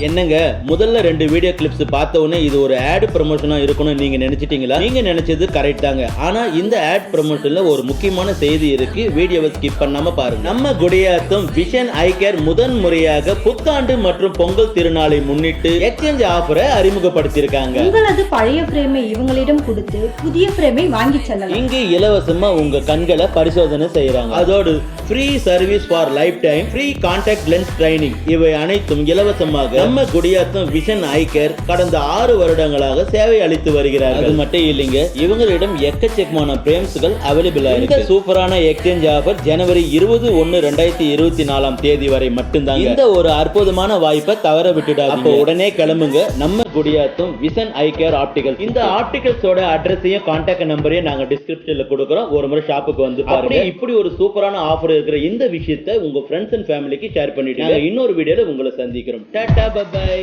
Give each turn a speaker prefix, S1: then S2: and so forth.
S1: என்னங்க முதல்ல ரெண்டு வீடியோ கிளிப்ஸ் பார்த்த உடனே இது ஒரு ஆட் ப்ரமோஷனா இருக்கணும்னு நீங்க நினைச்சிட்டீங்களா? நீங்க நினைச்சது கரெக்ட் தாங்க. ஆனா இந்த ஆட் ப்ரமோஷன்ல ஒரு முக்கியமான செய்தி இருக்கு. வீடியோவை ஸ்கிப் பண்ணாம பாருங்க. நம்ம குடியாத்தம் விஷன் ஐ கேர் முதன் முறையாக புத்தாண்டு மற்றும் பொங்கல் திருநாளை முன்னிட்டு எக்ஸ்சேஞ்ச் ஆஃபரை அறிமுகப்படுத்தியிருக்காங்க.
S2: உங்களது பழைய பிரேமை இவங்களிடம் கொடுத்து புதிய பிரேமை வாங்கி செல்லலாம்.
S1: இங்கு இலவசமா உங்க கண்களை பரிசோதனை செய்யறாங்க. அதோடு free service for lifetime free contact lens training இவை அனைத்தும் இலவசமாக நம்ம குடியாத்தம் விஷன் ஐ கேர் கடந்த ஆறு வருடங்களாக சேவை அளித்து வருகிறார்கள். அது மட்டும் இல்லைங்க இவங்களிடம் எக்கச்சக்கமான பிரேம்ஸ்கள் அவைலபிளா இருக்கு. இந்த சூப்பரான எக்ஸ்சேஞ்ச் ஆஃபர் ஜனவரி இருபது ஒன்னு ரெண்டாயிரத்தி இருபத்தி நாலாம் தேதி வரை மட்டும்தான் இந்த ஒரு அற்புதமான வாய்ப்பை தவற விட்டுடாதீங்க. அப்போ உடனே கிளம்புங்க. நம்ம குடியாத்தும் விசன் ஐ கேர் ஆப்டிகல் இந்த ஆப்டிகல்ஸோட அட்ரஸையும் கான்டாக்ட் நம்பரையும் நாங்க டிஸ்கிரிப்ஷன்ல கொடுக்குறோம். ஒரு முறை ஷாப்புக்கு வந்து பாருங்க. இப்படி ஒரு சூப்பரான ஆஃபர் இருக்கிற இந்த விஷயத்தை உங்க ஃப்ரெண்ட்ஸ் அண்ட் ஃபேமிலிக்கு ஷேர் பண்ணிட்டு இன்னொரு வீடியோல உங்களை சந்திக்கிறோம். Tata bye